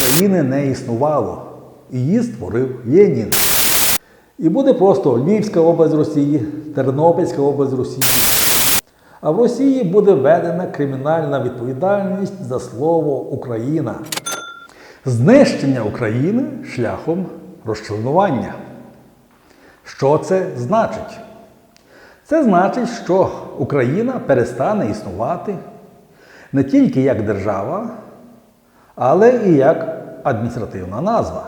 України не існувало. Її створив Ленін. І буде просто Львівська область Росії, Тернопільська область Росії. А в Росії буде введена кримінальна відповідальність за слово Україна. Знищення України шляхом розчленування. Що це значить? Це значить, що Україна перестане існувати не тільки як держава, але і як адміністративна назва.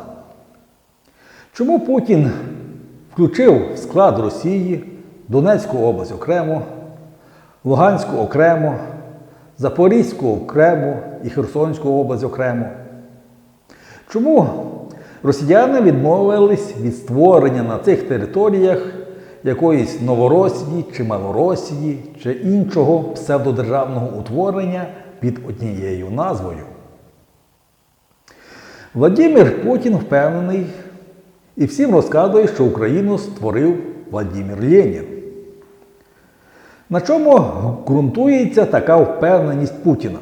Чому Путін включив в склад Росії Донецьку область окремо, Луганську окремо, Запорізьку окремо і Херсонську область окремо? Чому росіяни відмовились від створення на цих територіях якоїсь Новоросії чи Малоросії чи іншого псевдодержавного утворення під однією назвою? Владимир Путін впевнений і всім розказує, що Україну створив Владимир Ленін. На чому ґрунтується така впевненість Путіна?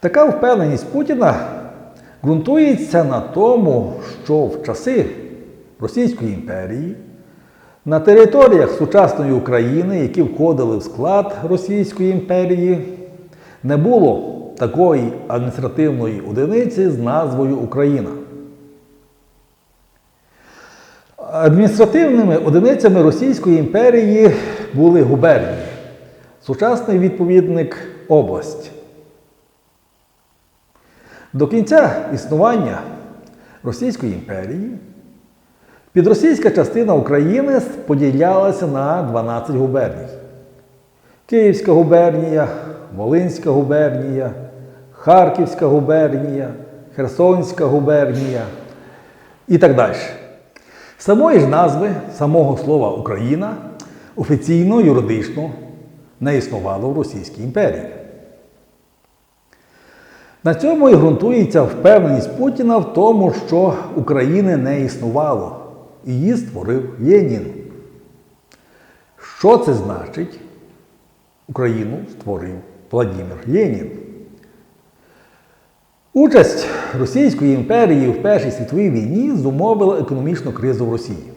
Така впевненість Путіна ґрунтується на тому, що в часи Російської імперії на територіях сучасної України, які входили в склад Російської імперії, не було такої адміністративної одиниці з назвою Україна. Адміністративними одиницями Російської імперії були губернії, сучасний відповідник область. До кінця існування Російської імперії підросійська частина України поділялася на 12 губерній. Київська губернія, Волинська губернія, Харківська губернія, Херсонська губернія і так далі. Самої ж назви, самого слова Україна офіційно юридично не існувало в Російській імперії. На цьому і ґрунтується впевненість Путіна в тому, що України не існувало. Її створив Ленін. Що це значить? Україну створив Владимир Ленін. Участь Російської імперії в Першій світовій війні зумовила економічну кризу в Росії,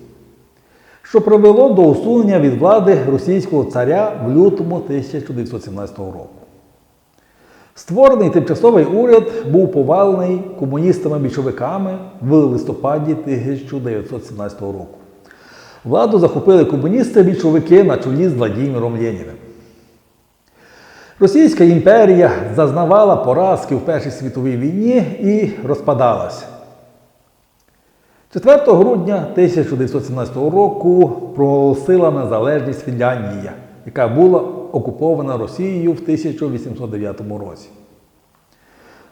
що привело до усунення від влади російського царя в лютому 1917 року. Створений тимчасовий уряд був повалений комуністами-більшовиками в листопаді 1917 року. Владу захопили комуністи-більшовики на чолі з Владимиром Леніним. Російська імперія зазнавала поразки в Першій світовій війні і розпадалася. 4 грудня 1917 року проголосила незалежність Фінляндія, яка була окупована Росією в 1809 році.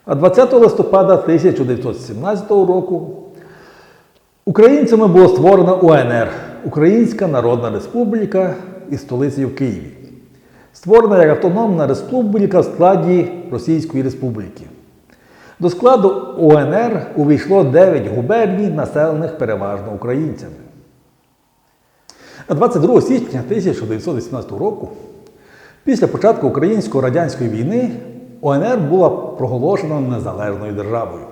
А 20 листопада 1917 року українцями було створено УНР Українська Народна Республіка із столицею Києві. Створена як автономна республіка в складі Російської Республіки. До складу УНР увійшло 9 губерній, населених переважно українцями. А 22 січня 1918 року, після початку українсько-радянської війни, УНР була проголошена незалежною державою.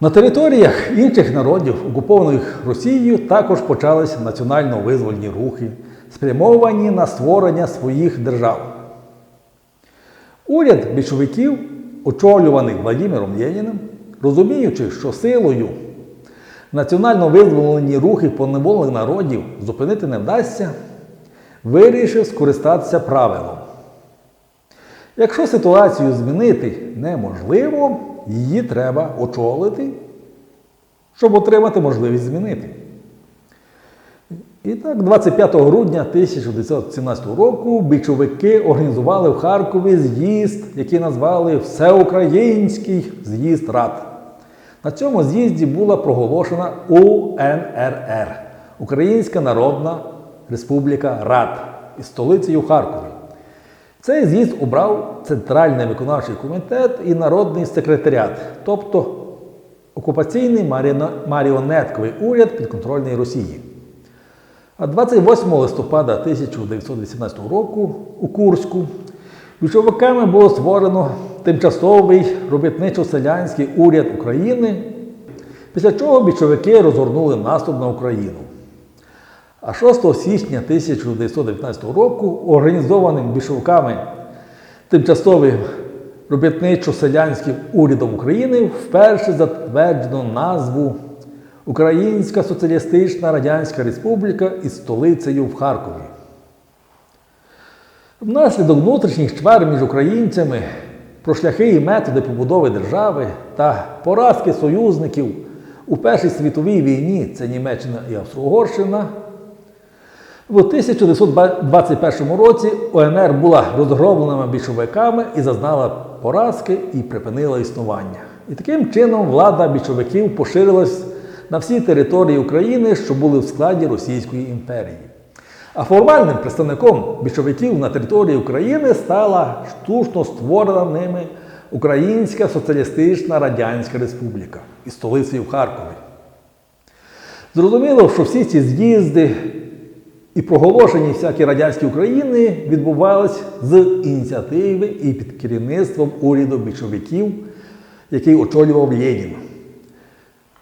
На територіях інших народів, окупованих Росією, також почалися національно-визвольні рухи, спрямовані на створення своїх держав. Уряд більшовиків, очолюваний Владимиром Леніним, розуміючи, що силою національно визволені рухи поневолених народів зупинити не вдасться, вирішив скористатися правилом. Якщо ситуацію змінити неможливо, її треба очолити, щоб отримати можливість змінити. І так, 25 грудня 1917 року більшовики організували в Харкові з'їзд, який назвали Всеукраїнський з'їзд Рад. На цьому з'їзді була проголошена УНРР Українська Народна Республіка Рад із столицею Харкові. Цей з'їзд обрав Центральний виконавчий комітет і народний секретаріат, тобто окупаційний маріонетковий уряд підконтрольної Росії. А 28 листопада 1918 року у Курську Більшовиками було створено тимчасовий робітничо-селянський уряд України, після чого більшовики розгорнули наступ на Україну. А 6 січня 1919 року організованим більшовиками тимчасовим робітничо-селянським урядом України вперше затверджено назву Українська Соціалістична Радянська Республіка із столицею в Харкові. Внаслідок внутрішніх чвар між українцями про шляхи і методи побудови держави та поразки союзників у Першій світовій війні це Німеччина і Австро-Угорщина. В 1921 році ОНР була розгромлена більшовиками і зазнала поразки і припинила існування. І таким чином влада більшовиків поширилась на всі території України, що були в складі Російської імперії. А формальним представником більшовиків на території України стала штучно створена ними Українська Соціалістична Радянська Республіка із столицею Харкові. Зрозуміло, що всі ці з'їзди і проголошені всякі радянські України відбувались з ініціативи і під керівництвом уряду більшовиків, який очолював Ленін.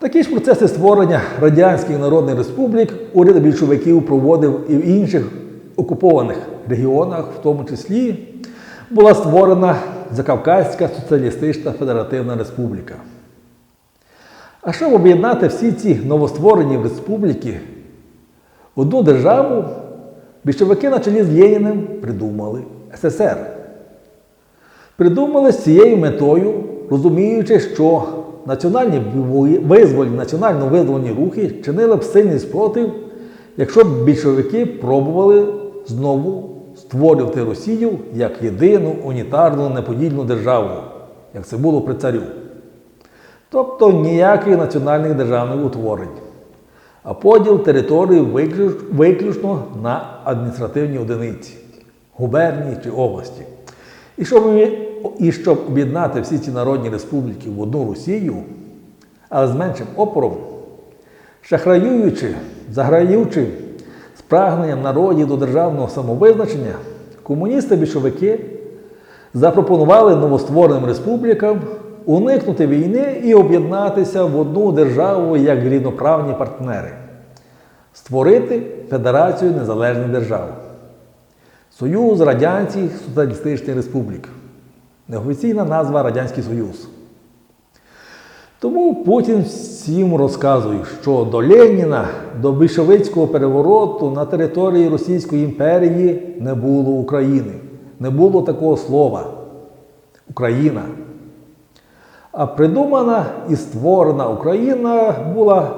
Такі ж процеси створення Радянських Народних Республік уряд більшовиків проводив і в інших окупованих регіонах, в тому числі була створена Закавказька Соціалістична Федеративна Республіка. А щоб об'єднати всі ці новостворені республіки в одну державу, більшовики на чолі з Леніним придумали СССР. Придумали з цією метою, розуміючи, що національні визвольні, національно визвольні рухи чинили б сильний спротив, якщо б більшовики пробували знову створювати Росію як єдину унітарну неподільну державу, як це було при царю. Тобто ніяких національних державних утворень, а поділ території виключно на адміністративні одиниці, губернії чи області. І щоб, і щоб об'єднати всі ці народні республіки в одну Росію, але з меншим опором, шахраюючи, заграючи з прагненням народів до державного самовизначення, комуністи-більшовики запропонували новоствореним республікам уникнути війни і об'єднатися в одну державу як рівноправні партнери, створити Федерацію Незалежних Держав. Союз Радянських Соціалістичних Республік. Неофіційна назва Радянський Союз. Тому Путін всім розказує, що до Леніна, до більшовицького перевороту на території Російської імперії не було України. Не було такого слова Україна. А придумана і створена Україна була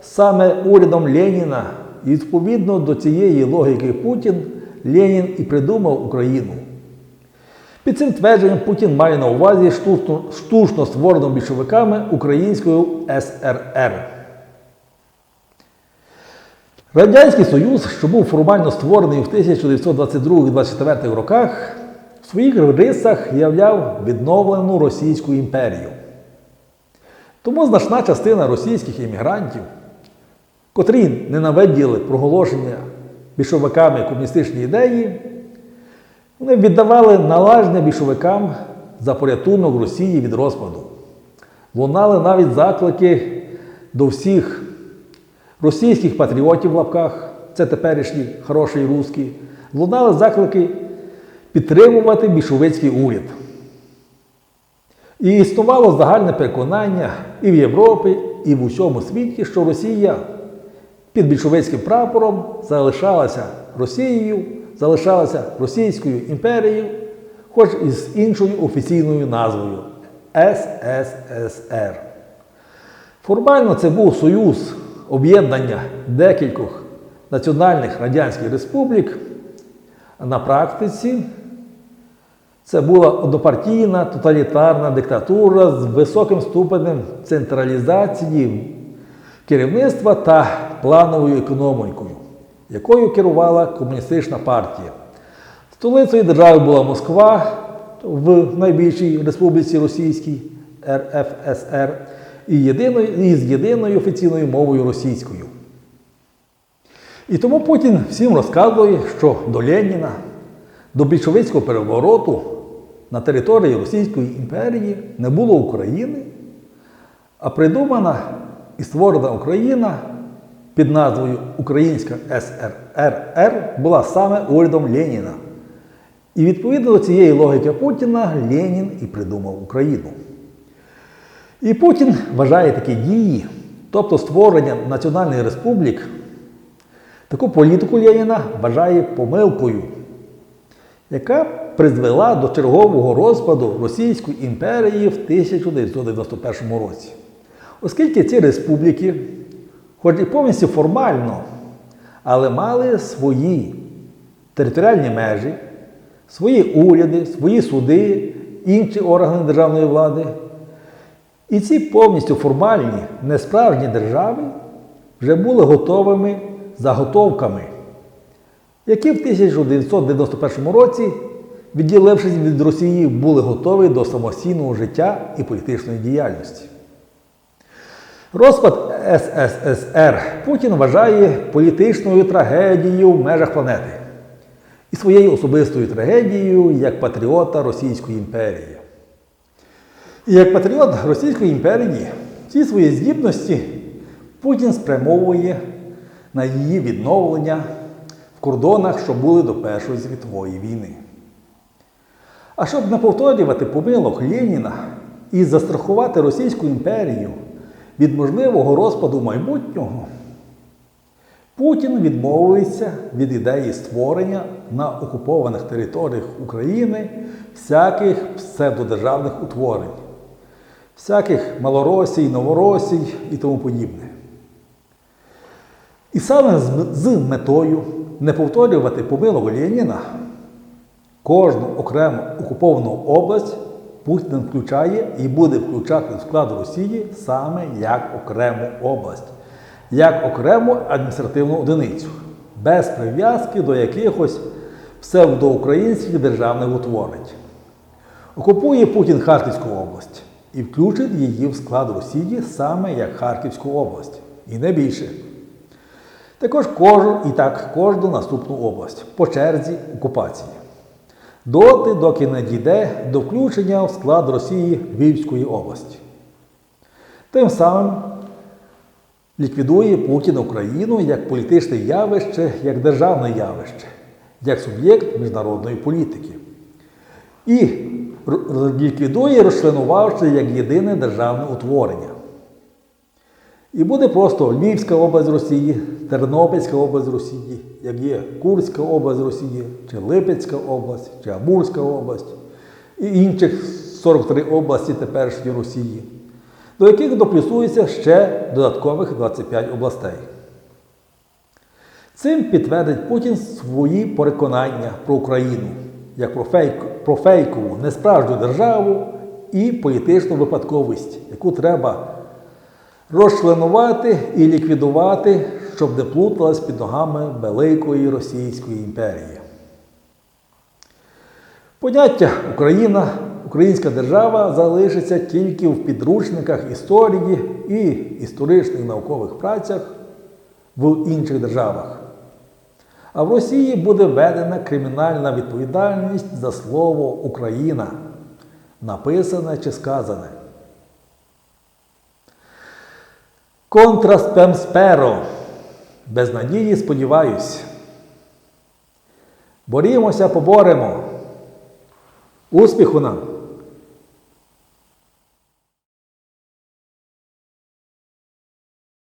саме урядом Леніна. І відповідно до цієї логіки Путін Ленін і придумав Україну. Під цим твердженням Путін має на увазі штучно, штучно створену більшовиками Українською СРР. Радянський Союз, що був формально створений в 1922-24 роках, в своїх рисах являв відновлену Російську імперію. Тому значна частина російських іммігрантів, котрі ненавиділи проголошення більшовиками комуністичні ідеї, вони віддавали належне більшовикам за порятунок Росії від розпаду. Лунали навіть заклики до всіх російських патріотів в лапках, це теперішні хороші русські, лунали заклики підтримувати більшовицький уряд. І існувало загальне переконання і в Європі, і в усьому світі, що Росія під більшовицьким прапором залишалася Росією, залишалася Російською імперією, хоч і з іншою офіційною назвою СССР. Формально це був союз об'єднання декількох національних радянських республік, на практиці це була однопартійна тоталітарна диктатура з високим ступенем централізації керівництва та плановою економікою, якою керувала комуністична партія. Столицею держави була Москва в найбільшій республіці Російській РФСР і, єдиною, і з єдиною офіційною мовою російською. І тому Путін всім розказує, що до Леніна, до більшовицького перевороту на території Російської імперії не було України, а придумана і створена Україна під назвою Українська СРР була саме урядом Леніна. І відповідно до цієї логіки Путіна Ленін і придумав Україну. І Путін вважає такі дії, тобто створення національних республік, таку політику Леніна вважає помилкою, яка призвела до чергового розпаду Російської імперії в 1991 році. Оскільки ці республіки, хоч і повністю формально, але мали свої територіальні межі, свої уряди, свої суди, інші органи державної влади. І ці повністю формальні, несправжні держави вже були готовими заготовками, які в 1991 році, відділившись від Росії, були готові до самостійного життя і політичної діяльності. Розпад СССР Путін вважає політичною трагедією в межах планети і своєю особистою трагедією як патріота Російської імперії. І як патріот Російської імперії ці свої здібності Путін спрямовує на її відновлення в кордонах, що були до Першої світової війни. А щоб не повторювати помилок Леніна і застрахувати Російську імперію від можливого розпаду майбутнього, Путін відмовився від ідеї створення на окупованих територіях України всяких псевдодержавних утворень, всяких малоросій, новоросій і тому подібне. І саме з метою не повторювати помилок Леніна, кожну окрему окуповану область Путін включає і буде включати в склад Росії саме як окрему область, як окрему адміністративну одиницю, без прив'язки до якихось псевдоукраїнських державних утворень. Окупує Путін Харківську область і включить її в склад Росії саме як Харківську область, і не більше. Також кожну і так кожну наступну область по черзі окупації. Доти, доки не дійде до включення в склад Росії Львівської області. Тим самим ліквідує Путін Україну як політичне явище, як державне явище, як суб'єкт міжнародної політики. І ліквідує, розчленувавши як єдине державне утворення. І буде просто Львівська область Росії, Тернопільська область Росії, як є Курська область Росії, чи Липецька область, чи Амурська область, і інших 43 області теперішньої Росії, до яких доплюсується ще додаткових 25 областей. Цим підтвердить Путін свої переконання про Україну як про, фейк, про фейкову, несправжню державу і політичну випадковість, яку треба розчленувати і ліквідувати, щоб не плуталась під ногами Великої Російської імперії. Поняття Україна, українська держава залишиться тільки в підручниках історії і історичних наукових працях в інших державах. А в Росії буде введена кримінальна відповідальність за слово Україна, написане чи сказане. Контраспемсперо. Без надії сподіваюсь. Борімося, поборемо. Успіху нам!